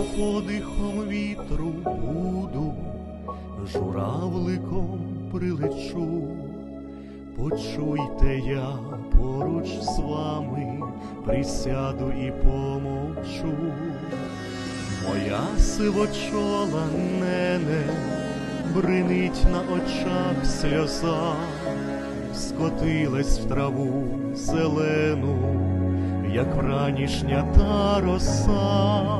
Подихом вітру буду, журавликом прилечу. Почуйте, я поруч з вами присяду і помовчу. Моя сивочола нене бринить на очах сльоза, скотилась в траву зелену, як вранішня та роса,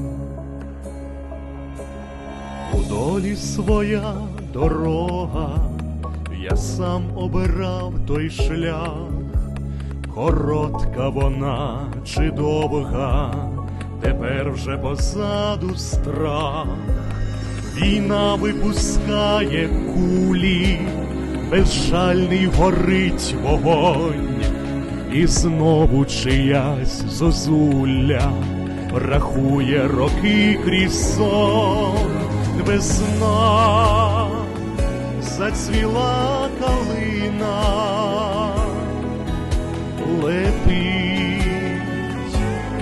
У долі своя дорога, я сам обирав той шлях, коротка вона чи довга, тепер вже позаду страх. Війна випускає кулі, безжальний горить вогонь, і знову чиясь зозуля рахує роки крізь сон, весна зацвіла калина, летить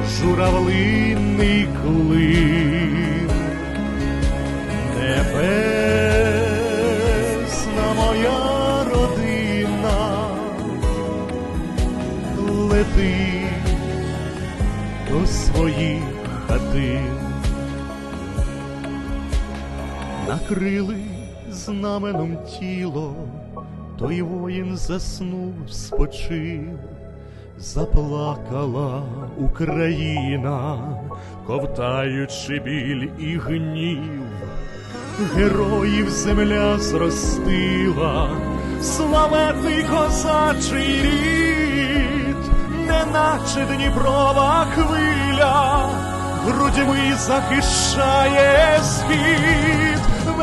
журавлиний клин, небесна моя родина. Летить до своїх хатин. Накрили знаменом тіло, той воїн заснув, спочив, заплакала Україна, ковтаючи біль і гнів. Героїв земля зростила, славетний козачий рід, неначе Дніпрова хвиля, грудьми захищає схід,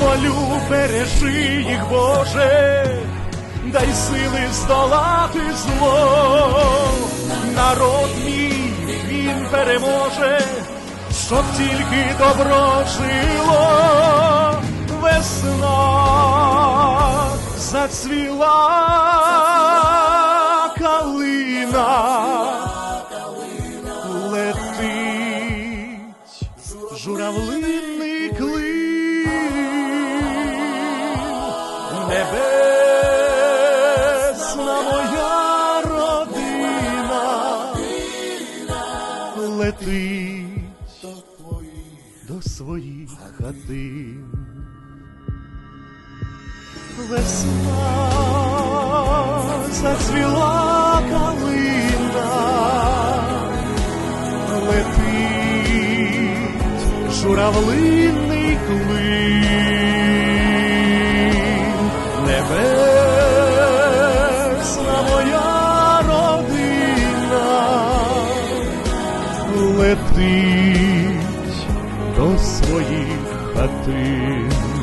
Молю, бережи їх, Боже, дай сили здолати зло. Народ мій він переможе, щоб тільки добро жило. Весна зацвіла летить до своїх хатин. Весна зацвіла калина, летить журавлинний клин, летить до своїх хатин.